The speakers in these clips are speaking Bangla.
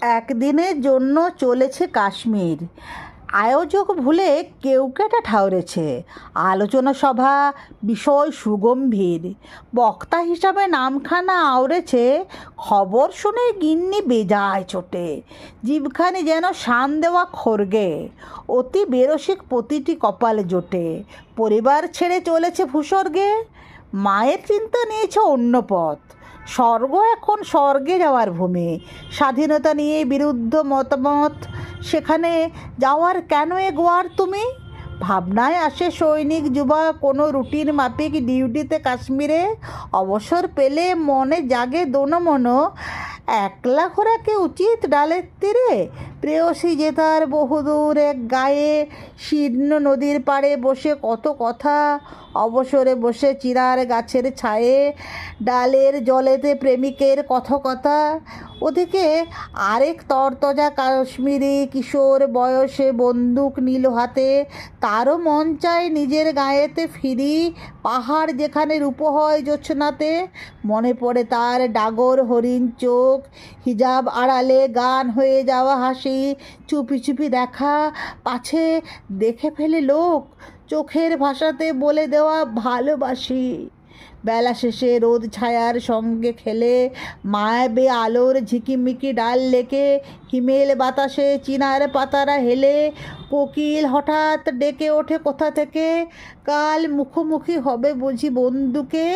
একদিনের জন্য চলেছে কাশ্মীর। আয়োজক ভুলে কেউ কেটে ঠাউরেছে আলোচনা সভা বিষয় সুগম্ভীর। বক্তা হিসাবে নামখানা আওড়েছে, খবর শুনে গিন্নি বেজায় চোটে জিভখানি যেন শান দেওয়া খড়গে অতি বেরসিক প্রতিটি কপালে জোটে। পরিবার ছেড়ে চলেছে ভূস্বর্গে। মায়ের চিন্তা নিয়েছে অন্য পথ স্বর্গ এখন স্বর্গে যাওয়ার ভূমি। স্বাধীনতা নিয়ে বিরুদ্ধ মতামত। সেখানে যাওয়ার কেন এগোয়ার তুমি? ভাবনায় আসে সৈনিক যুবা কোনো রুটিন মাপিক ডিউটিতে কাশ্মীরে। অবসর পেলে মনে জাগে দোনো মনো। একলা ঘোরাকে উচিত ডালের তীরে? প্রেয়সী যে তার বহুদূর এক গায়ে শীর্ণ নদীর পাড়ে বসে কত কথা। অবসরে বসে চিরার গাছের ছায়ে, ডালের জলেতে প্রেমিকের কথকথা। ওদিকে আরেক তরতজা কাশ্মীরি কিশোর বয়সে বন্দুক নিল হাতে। তারও মন চায় নিজের গায়েতে ফিরি পাহাড় যেখানে রূপ হয় জোছনাতে। মনে পড়ে তার ডাগর হরিণ চোখ, হিজাব আড়ালে গান হয়ে যাওয়া হাসি। চুপি চুপি দেখা পাছে দেখে ফেলে লোক। চোখের ভাষাতে বলে দেওয়া ভালোবাসি। বেলা শেষে রোদ ছায়ার সঙ্গে খেলে মায়াবে আলোর ঝিকিমিকি ডাল লেকে, হিমেল বাতাসে চিনার পাতারা হেলে, কোকিল হঠাৎ ডেকে ওঠে কোথা থেকে? কাল মুখোমুখি হবে বুঝি বন্ধুকে?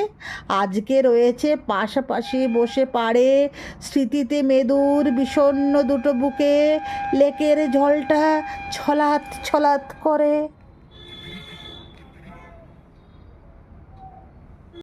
আজকে রয়েছে পাশাপাশি বসে পাড়ে স্মৃতিতে মেদুর বিষণ্ণ দুটো বুকে, লেকের জলটা ছলাৎ ছলাৎ করে।